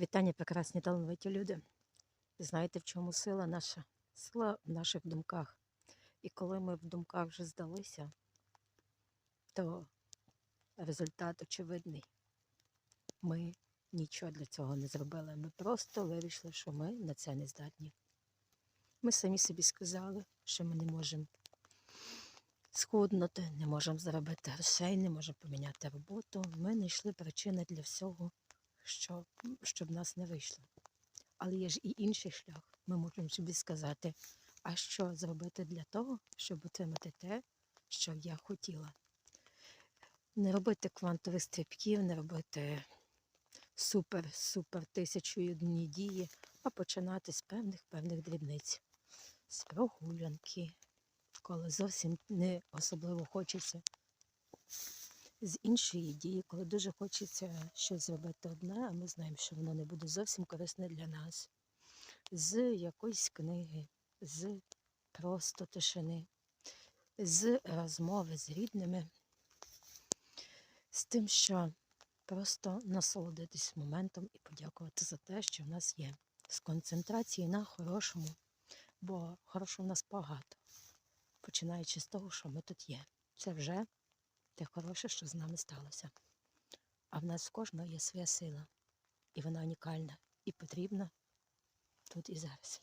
Вітання, прекрасні талановиті люди. Знаєте, в чому сила наша? Сила в наших думках. І коли ми в думках вже здалися, то результат очевидний. Ми нічого для цього не зробили. Ми просто вирішили, що ми на це не здатні. Ми самі собі сказали, що ми не можемо схуднути, не можемо заробити грошей, не можемо поміняти роботу. Ми знайшли причини для всього, що, щоб нас не вийшло. Але є ж і інший шлях. Ми можемо собі сказати, а що зробити для того, щоб отримати те, що я хотіла. Не робити квантових стрибків, не робити супер-супер тисячу і одні дії, а починати з певних певних дрібниць, з прогулянки, коли зовсім не особливо хочеться. З іншої дії, коли дуже хочеться щось зробити одне, а ми знаємо, що воно не буде зовсім корисне для нас. З якоїсь книги, з просто тишини, з розмови з рідними, з тим, що просто насолодитись моментом і подякувати за те, що в нас є. З концентрації на хорошому, бо хорошого в нас багато, починаючи з того, що ми тут є. Це вже те хороше, що з нами сталося. А в нас в кожного є своя сила, і вона унікальна і потрібна тут і зараз.